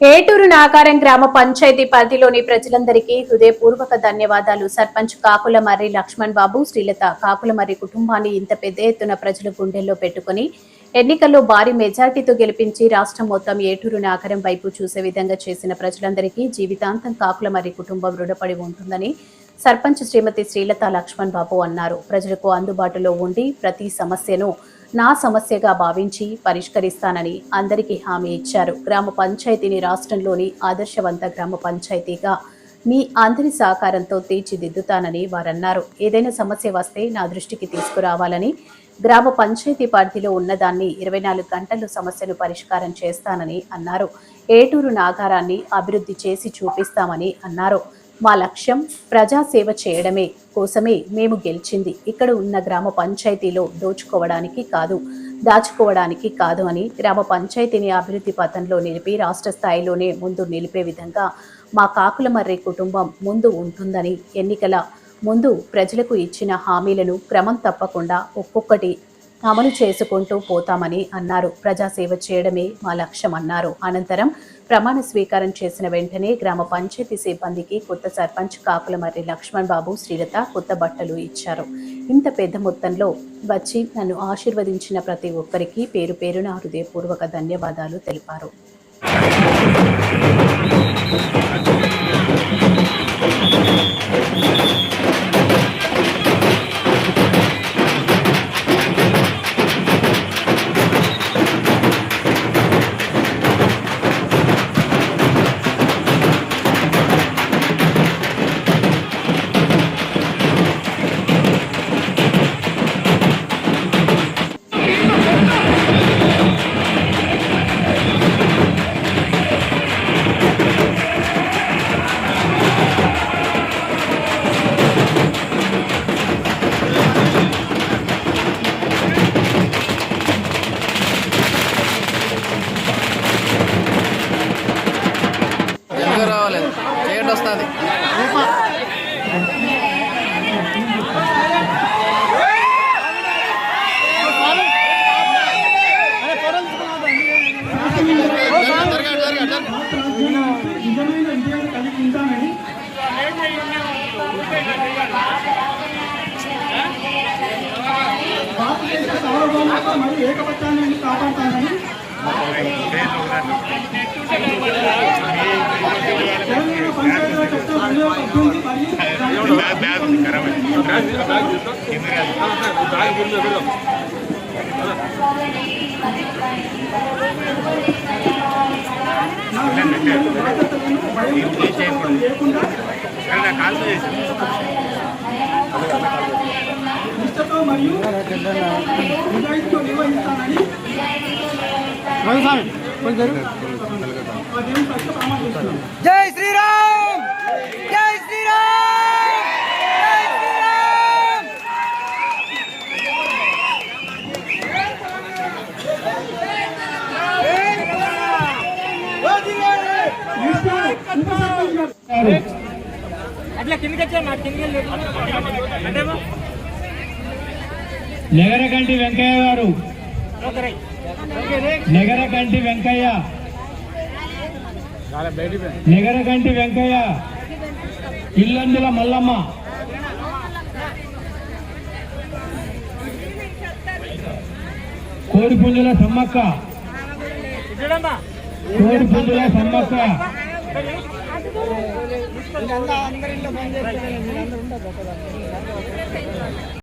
ఏటూరు నాకారం గ్రామ పంచాయతీ పరిధిలోని ప్రజలందరికీ హృదయపూర్వక ధన్యవాదాలు. సర్పంచ్ కాకుల మర్రి లక్ష్మణ్ బాబు శ్రీలత కాకులమర్రి కుటుంబాన్ని ఇంత పెద్ద ఎత్తున ప్రజల గుండెల్లో పెట్టుకుని ఎన్నికల్లో భారీ మెజార్టీతో గెలిపించి రాష్ట్రం మొత్తం ఏటూరు నాగరం వైపు చూసే విధంగా చేసిన ప్రజలందరికీ జీవితాంతం కాకులమర్రి కుటుంబం రుణపడి ఉంటుందని సర్పంచ్ శ్రీమతి శ్రీలత లక్ష్మణ్ బాబు అన్నారు. ప్రజలకు అందుబాటులో ఉండి ప్రతి సమస్యను నా సమస్యగా భావించి పరిష్కరిస్తానని అందరికీ హామీ ఇచ్చారు. గ్రామ పంచాయతీని రాష్ట్రంలోని ఆదర్శవంత గ్రామ పంచాయతీగా మీ అందరి సహకారంతో తీర్చిదిద్దుతానని వారన్నారు. ఏదైనా సమస్య వస్తే నా దృష్టికి తీసుకురావాలని గ్రామ పంచాయతీ పరిధిలో ఉన్నదాన్ని ఇరవై నాలుగు గంటల్లో సమస్యను పరిష్కారం చేస్తానని అన్నారు. ఏటూరు నాగారాన్ని అభివృద్ధి చేసి చూపిస్తామని అన్నారు. మా లక్ష్యం ప్రజాసేవ చేయడమే. కోసమే మేము గెలిచింది. ఇక్కడ ఉన్న గ్రామ పంచాయతీలో దోచుకోవడానికి కాదు దాచుకోవడానికి కాదు అని గ్రామ పంచాయతీని అభివృద్ధి పథంలో నిలిపి రాష్ట్ర స్థాయిలోనే ముందు నిలిపే విధంగా మా కాకుల మర్రి కుటుంబం ముందు ఉంటుందని ఎన్నికల ముందు ప్రజలకు ఇచ్చిన హామీలను క్రమం తప్పకుండా ఒక్కొక్కటి అమలు చేసుకుంటూ పోతామని అన్నారు. ప్రజాసేవ చేయడమే మా లక్ష్యం అన్నారు. అనంతరం ప్రమాణ స్వీకారం చేసిన వెంటనే గ్రామ పంచాయతీ సిబ్బందికి కొత్త సర్పంచ్ కాకుల మర్రి లక్ష్మణ్ బాబు శ్రీలత కొత్త బట్టలు ఇచ్చారు. ఇంత పెద్ద మొత్తంలో వచ్చి నన్ను ఆశీర్వదించిన ప్రతి ఒక్కరికి పేరు పేరున హృదయపూర్వక ధన్యవాదాలు తెలిపారు. ఉంటానని భారతదేశ సార్వభౌమత మరియు ఏకపత్యాన్ని కాపాడుతానని పద్దెనిమిది మరియు నా బాధ్యతలను భయం పక్షపాతం లేకుండా నిష్ఠతో మరియు నిజాయితీతో నిర్వహిస్తానని ఆ దేవుని పట్ల ప్రమాణం చేస్తున్నాను. జై శ్రీరామ్ జై శ్రీరామ్ అట్లా కిందకి వచ్చా? మా కిందకి అంటే నెగరకంటి వెంకయ్య గారు. నెగరకంటి వెంకయ్య. నెగరకంటి వెంకయ్య. ఇల్లందుల మల్లమ్మ. కోడిపుంజుల సమ్మక్క. కోడిపుంజుల సమ్మక్క. అందరిలో పనిచేస్తారు